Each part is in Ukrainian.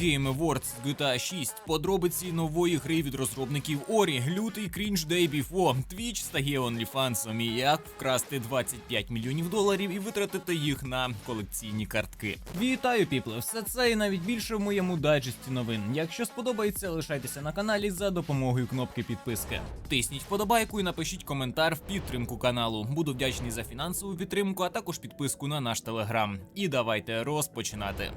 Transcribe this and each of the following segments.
Game Awards GTA 6, подробиці нової гри від розробників Орі, лютий крінж Day Before, Twitch стає OnlyFans і як вкрасти 25 мільйонів доларів і витратити їх на колекційні картки. Вітаю, піпле! Все це і навіть більше в моєму дайджесті новин. Якщо сподобається, лишайтеся на каналі за допомогою кнопки підписки. Тисніть вподобайку і напишіть коментар в підтримку каналу. Буду вдячний за фінансову підтримку, а також підписку на наш телеграм. І давайте розпочинати.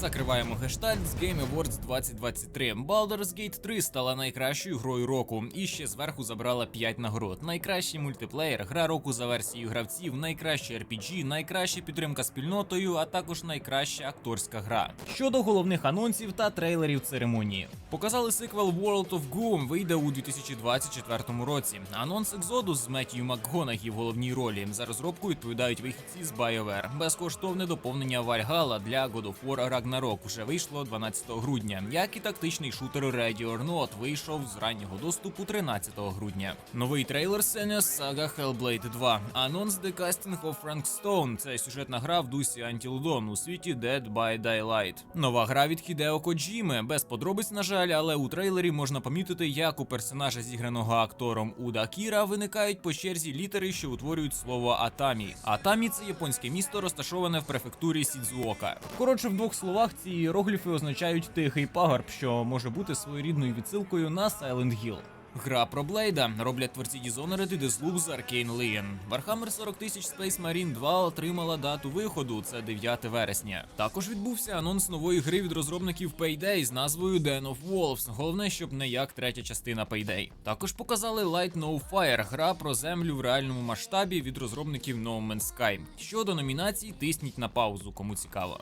Закриваємо гештальт з Game Awards 2023. Baldur's Gate 3 стала найкращою грою року і ще зверху забрала 5 нагород. Найкращий мультиплеєр, гра року за версією гравців, найкращий RPG, найкраща підтримка спільнотою, а також найкраща акторська гра. Щодо головних анонсів та трейлерів церемонії, показали сиквел World of Gloom, вийде у 2024 році. Анонс Exodus з Меттію МакГонагі в головній ролі. За розробку відповідають вихідці з BioWare. Безкоштовне доповнення Valhalla для God of War Ragnarok уже вийшло 12 грудня, як і тактичний шутер Ready or Not вийшов з раннього доступу 13 грудня. Новий трейлер Сеня Сага Hellblade 2. Анонс The Casting of Frank Stone. Це сюжетна гра в дусі Until Dawn у світі Dead by Daylight. Нова гра від Хідео Коджіми. Без подробиць, на жаль, але у трейлері можна помітити, як у персонажа, зіграного актором Уда Кіра, виникають по черзі літери, що утворюють слово Атамі. Атамі це японське місто, розташоване в префектурі Сідзуока. Коротше, в двох словах ці іерогліфи означають тихий пагорб, що може бути своєрідною відсилкою на Silent Hill. Гра про Блейда роблять творці Dishonored і Deathloop з Arcane Legion. Warhammer 40 тисяч Space Marine 2 отримала дату виходу, це 9 вересня. Також відбувся анонс нової гри від розробників Payday з назвою Den of Wolves. Головне, щоб не як третя частина Payday. Також показали Light No Fire, гра про землю в реальному масштабі від розробників No Man's Sky. Щодо номінацій, тисніть на паузу, кому цікаво.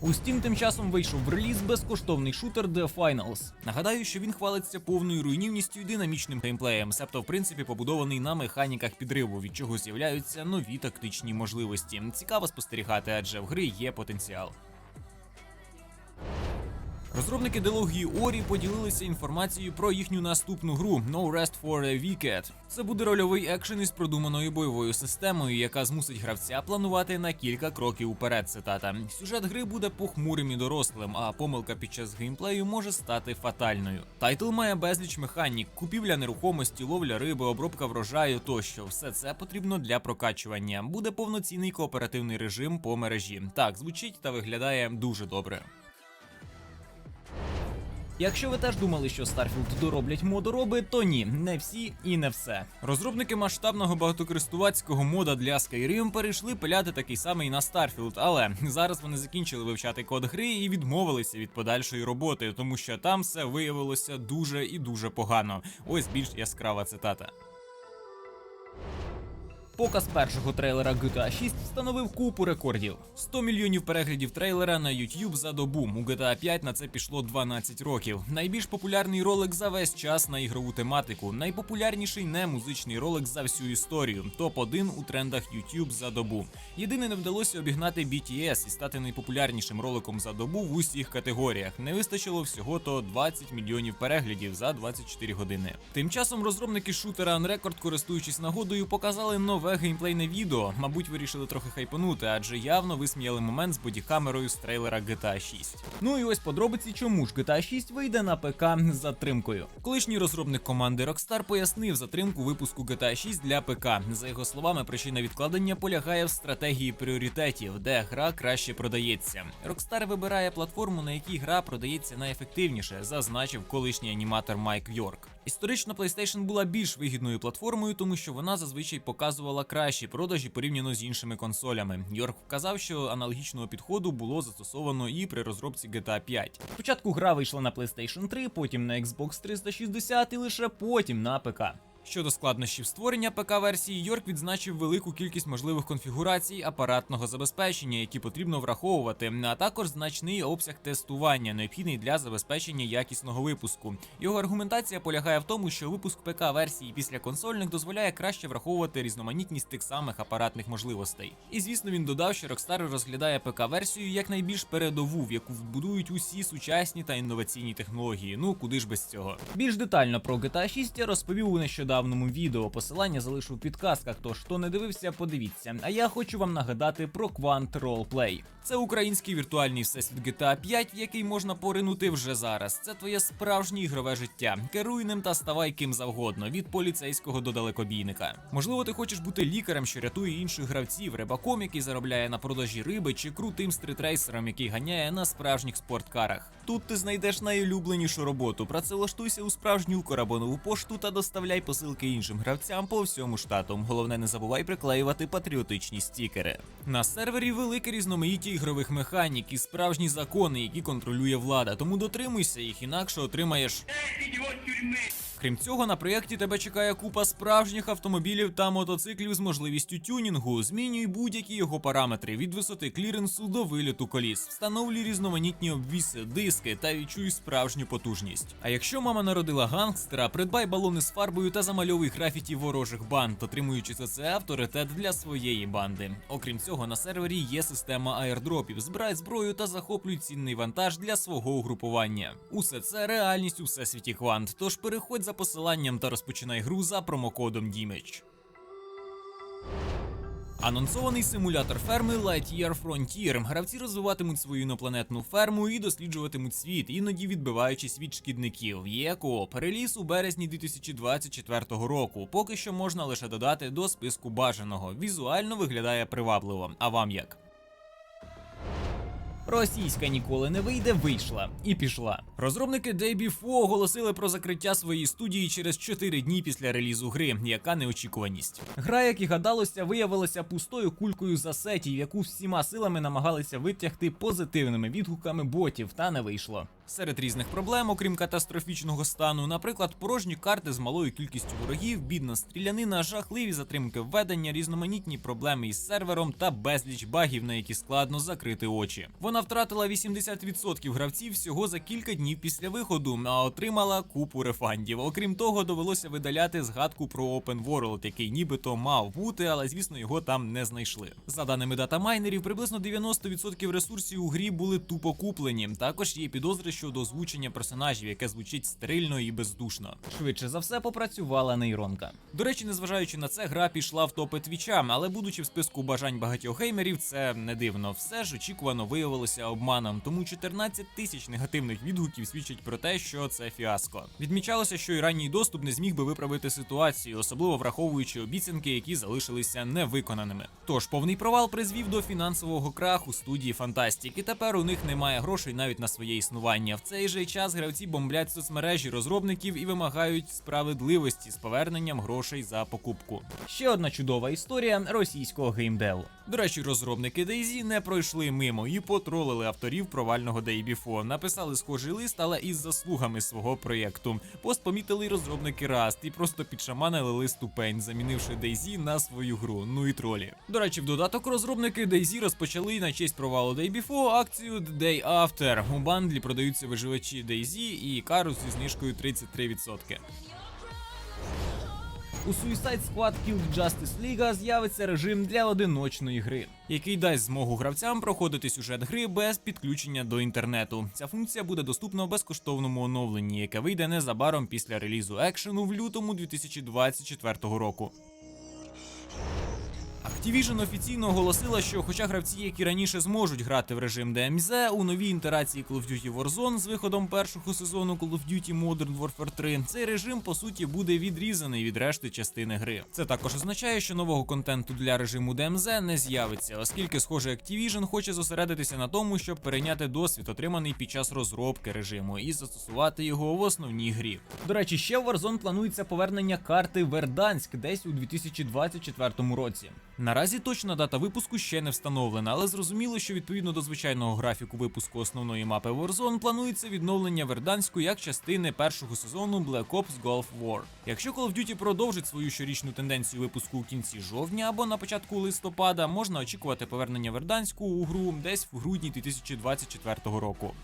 У Steam тим часом вийшов в реліз безкоштовний шутер The Finals. Нагадаю, що він хвалиться повною руйнівністю і динамічним геймплеєм, себто в принципі побудований на механіках підриву, від чого з'являються нові тактичні можливості. Цікаво спостерігати, адже в гри є потенціал. Розробники дилогії Орі поділилися інформацією про їхню наступну гру No Rest for a Wicked. Це буде рольовий екшен із продуманою бойовою системою, яка змусить гравця планувати на кілька кроків уперед. Цитата. Сюжет гри буде похмурим і дорослим, а помилка під час геймплею може стати фатальною. Тайтл має безліч механік, купівля нерухомості, ловля риби, обробка врожаю тощо. Все це потрібно для прокачування. Буде повноцінний кооперативний режим по мережі. Так звучить та виглядає дуже добре. Якщо ви теж думали, що Starfield дороблять модороби, то ні, не всі і не все. Розробники масштабного багатокористувацького мода для Skyrim перейшли пиляти такий самий на Starfield, але зараз вони закінчили вивчати код гри і відмовилися від подальшої роботи, тому що там все виявилося дуже і дуже погано. Ось більш яскрава цитата. Показ першого трейлера GTA 6 встановив купу рекордів: 100 мільйонів переглядів трейлера на YouTube за добу. У GTA 5 на це пішло 12 років. Найбільш популярний ролик за весь час на ігрову тематику. Найпопулярніший не музичний ролик за всю історію. Топ 1 у трендах YouTube за добу. Єдине не вдалося обігнати BTS і стати найпопулярнішим роликом за добу в усіх категоріях. Не вистачило всього то 20 мільйонів переглядів за 24 години. Тим часом розробники шутера Unrecord, користуючись нагодою, показали нове геймплейне відео. Мабуть, вирішили трохи хайпанути, адже явно висміяли момент з бодікамерою з трейлера GTA 6. Ну і ось подробиці, чому ж GTA 6 вийде на ПК з затримкою. Колишній розробник команди Rockstar пояснив затримку випуску GTA 6 для ПК. За його словами, причина відкладення полягає в стратегії пріоритетів, де гра краще продається. Rockstar вибирає платформу, на якій гра продається найефективніше, зазначив колишній аніматор Майк Йорк. Історично PlayStation була більш вигідною платформою, тому що вона зазвичай показувала кращі продажі порівняно з іншими консолями. Йорк вказав, що аналогічного підходу було застосовано і при розробці GTA 5. Спочатку гра вийшла на PlayStation 3, потім на Xbox 360 і лише потім на ПК. Щодо складнощів створення ПК-версії, Йорк відзначив велику кількість можливих конфігурацій апаратного забезпечення, які потрібно враховувати, а також значний обсяг тестування, необхідний для забезпечення якісного випуску. Його аргументація полягає в тому, що випуск ПК-версії після консольних дозволяє краще враховувати різноманітність тих самих апаратних можливостей. І звісно, він додав, що Rockstar розглядає ПК-версію як найбільш передову, в яку вбудують усі сучасні та інноваційні технології. Ну куди ж без цього? Більш детально про GTA 6 я розповів у нещодавно нещодавному відео. Посилання залишу в підказках. Тож хто не дивився, подивіться. А я хочу вам нагадати про Quant Roleplay. Це український віртуальний всесвіт GTA 5, в який можна поринути вже зараз. Це твоє справжнє ігрове життя. Керуй ним та ставай ким завгодно, від поліцейського до далекобійника. Можливо, ти хочеш бути лікарем, що рятує інших гравців, рибаком, який заробляє на продажі риби, чи крутим стритрейсером, який ганяє на справжніх спорткарах. Тут ти знайдеш найулюбленішу роботу. Працевлаштуйся у справжню карабонову пошту та доставляй посилки іншим гравцям по всьому штату. Головне, не забувай приклеювати патріотичні стікери. На сервері велике різноманіття ігрових механік і справжні закони, які контролює влада. Тому дотримуйся їх, інакше отримаєш. Крім цього, на проєкті тебе чекає купа справжніх автомобілів та мотоциклів з можливістю тюнінгу. Змінюй будь-які його параметри від висоти кліренсу до виліту коліс. Встановлюй різноманітні обвіси, диски та відчуй справжню потужність. А якщо мама народила гангстера, придбай балони з фарбою та замальовуй графіті ворожих банд, отримуючи за це авторитет для своєї банди. Окрім цього, на сервері є система аердропів. Збирай зброю та захоплюй цінний вантаж для свого угрупування. Усе це реальність у всесвіті квант. Тож переходь за посиланням та розпочинай гру за промокодом Дімеч. Анонсований симулятор ферми Lightyear Frontier. Гравці розвиватимуть свою інопланетну ферму і досліджуватимуть світ, іноді відбиваючись від шкідників. Є кооп. Реліз у березні 2024 року. Поки що можна лише додати до списку бажаного. Візуально виглядає привабливо. А вам як? Російська ніколи не вийде, вийшла і пішла. Розробники Day Before оголосили про закриття своєї студії через 4 дні після релізу гри. Яка неочікуваність. Гра, як і гадалося, виявилася пустою кулькою за сетів, яку всіма силами намагалися витягти позитивними відгуками ботів, та не вийшло. Серед різних проблем, окрім катастрофічного стану, наприклад, порожні карти з малою кількістю ворогів, бідна стрілянина, жахливі затримки введення, різноманітні проблеми із сервером та безліч багів, на які складно закрити очі. Вона втратила 80% гравців всього за кілька днів після виходу, а отримала купу рефандів. Окрім того, довелося видаляти згадку про Open World, який нібито мав бути, але звісно його там не знайшли. За даними датамайнерів, приблизно 90% ресурсів у грі були тупо куплені. Також є підозри щодо озвучення персонажів, яке звучить стрильно і бездушно. Швидше за все попрацювала нейронка. До речі, незважаючи на це, гра пішла в топи твіча, але будучи в списку бажань багатьох геймерів, це не дивно. Все ж очікувано виявилося обманом, тому 14 тисяч негативних відгуків свідчить про те, що це фіаско. Відмічалося, що і ранній доступ не зміг би виправити ситуацію, особливо враховуючи обіцянки, які залишилися невиконаними. Тож повний провал призвів до фінансового краху студії Fantastic, і тепер у них немає грошей навіть на своє існування. В цей же час гравці бомблять соцмережі розробників і вимагають справедливості з поверненням грошей за покупку. Ще одна чудова історія російського геймдеву. До речі, розробники DayZ не пройшли мимо і потролили авторів провального Day Before. Написали схожий лист, але із заслугами свого проєкту. Пост помітили розробники Rust і просто підшаманили лист ступень, замінивши DayZ на свою гру. Ну і тролі. До речі, в додаток розробники DayZ розпочали на честь провалу Day Before акцію The Day After. У бандлі продаються виживачі DayZ і Карус зі знижкою 33%. У Suicide Squad Killed Justice League з'явиться режим для одиночної гри, який дасть змогу гравцям проходити сюжет гри без підключення до інтернету. Ця функція буде доступна в безкоштовному оновленні, яке вийде незабаром після релізу екшену в лютому 2024 року. Activision офіційно оголосила, що, хоча гравці, які раніше зможуть грати в режим DMZ, у новій інтерації Call of Duty Warzone з виходом першого сезону Call of Duty Modern Warfare 3, цей режим по суті буде відрізаний від решти частини гри. Це також означає, що нового контенту для режиму DMZ не з'явиться, оскільки, схоже, Activision хоче зосередитися на тому, щоб перейняти досвід, отриманий під час розробки режиму, і застосувати його в основній грі. До речі, ще в Warzone планується повернення карти Верданськ десь у 2024 році. Наразі точна дата випуску ще не встановлена, але зрозуміло, що відповідно до звичайного графіку випуску основної мапи Warzone планується відновлення Верданську як частини першого сезону Black Ops Gulf War. Якщо Call of Duty продовжить свою щорічну тенденцію випуску у кінці жовтня або на початку листопада, можна очікувати повернення Верданську у гру десь в грудні 2024 року.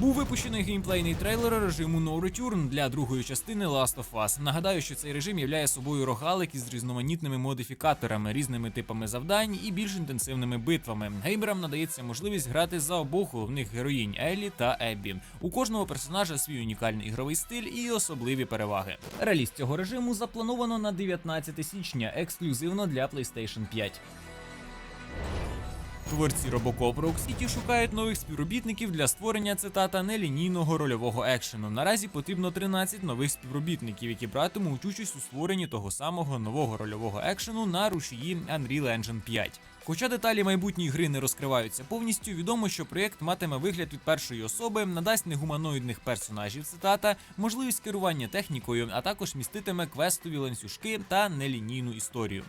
Був випущений геймплейний трейлер режиму No Return для другої частини Last of Us. Нагадаю, що цей режим являє собою рогалик із різноманітними модифікаторами, різними типами завдань і більш інтенсивними битвами. Геймерам надається можливість грати за обох головних героїнь Еллі та Еббі. У кожного персонажа свій унікальний ігровий стиль і особливі переваги. Реліз цього режиму заплановано на 19 січня, ексклюзивно для PlayStation 5. Творці Robocop City шукають нових співробітників для створення цитата нелінійного рольового екшену. Наразі потрібно 13 нових співробітників, які братимуть участь у створенні того самого нового рольового екшену на рушії Unreal Engine 5. Хоча деталі майбутньої гри не розкриваються повністю, відомо, що проєкт матиме вигляд від першої особи, надасть негуманоїдних персонажів цитата, можливість керування технікою, а також міститиме квестові ланцюжки та нелінійну історію.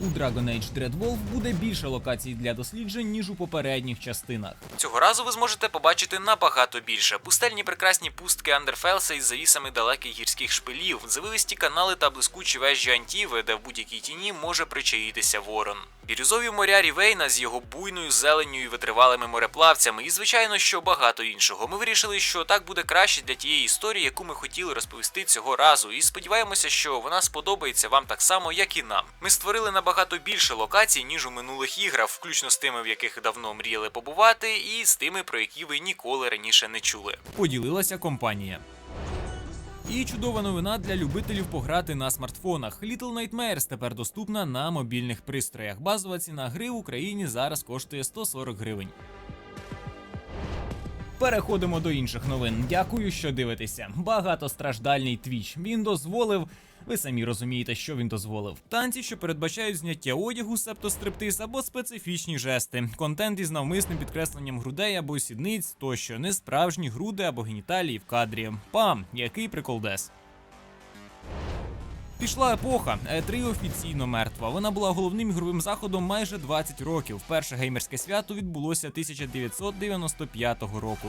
У Dragon Age Dreadwolf буде більше локацій для досліджень, ніж у попередніх частинах. Цього разу ви зможете побачити набагато більше. Пустельні прекрасні пустки Андерфелса із завісами далеких гірських шпилів, завивисті канали та блискучі вежі Антіви, де в будь-якій тіні може причаїтися ворон. Бірюзові моря Рівейна з його буйною зеленню і витривалими мореплавцями, і звичайно, що багато іншого. Ми вирішили, що так буде краще для тієї історії, яку ми хотіли розповісти цього разу, і сподіваємося, що вона сподобається вам так само, як і нам. Ми створили набагато більше локацій, ніж у минулих іграх, включно з тими, в яких давно мріяли побувати, і з тими, про які ви ніколи раніше не чули. Поділилася компанія. І чудова новина для любителів пограти на смартфонах. Little Nightmares тепер доступна на мобільних пристроях. Базова ціна гри в Україні зараз коштує 140 гривень. Переходимо до інших новин. Дякую, що дивитеся. Багатостраждальний твіч. Він дозволив. Ви самі розумієте, що він дозволив. Танці, що передбачають зняття одягу, септо стриптиз або специфічні жести, контент із навмисним підкресленням грудей або сідниць, тощо не справжні груди або геніталії в кадрі. Пам, який приколдес. Пішла епоха. E3 офіційно мертва. Вона була головним ігровим заходом майже 20 років. Перше геймерське свято відбулося 1995 року.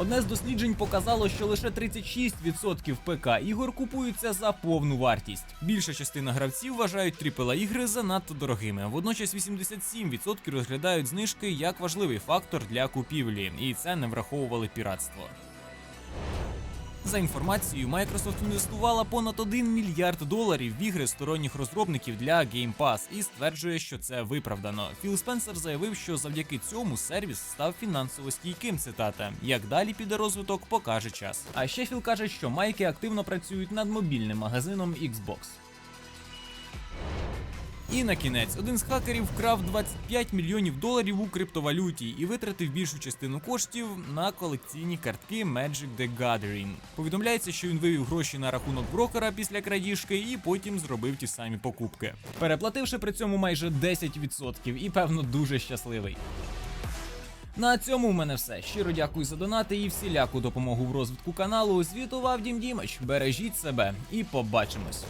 Одне з досліджень показало, що лише 36% ПК ігор купуються за повну вартість. Більша частина гравців вважають AAA ігри занадто дорогими. Водночас 87% розглядають знижки як важливий фактор для купівлі, і це не враховували піратство. За інформацією, Microsoft інвестувала понад 1 мільярд доларів в ігри сторонніх розробників для Game Pass і стверджує, що це виправдано. Філ Спенсер заявив, що завдяки цьому сервіс став фінансово стійким. Цитата: як далі піде розвиток, покаже час. А ще Філ каже, що майки активно працюють над мобільним магазином Xbox. І на кінець один з хакерів вкрав 25 мільйонів доларів у криптовалюті і витратив більшу частину коштів на колекційні картки Magic the Gathering. Повідомляється, що він вивів гроші на рахунок брокера після крадіжки і потім зробив ті самі покупки, переплативши при цьому майже 10% і певно дуже щасливий. На цьому в мене все. Щиро дякую за донати і всіляку допомогу в розвитку каналу. Звітував Дім Дімич. Бережіть себе і побачимось.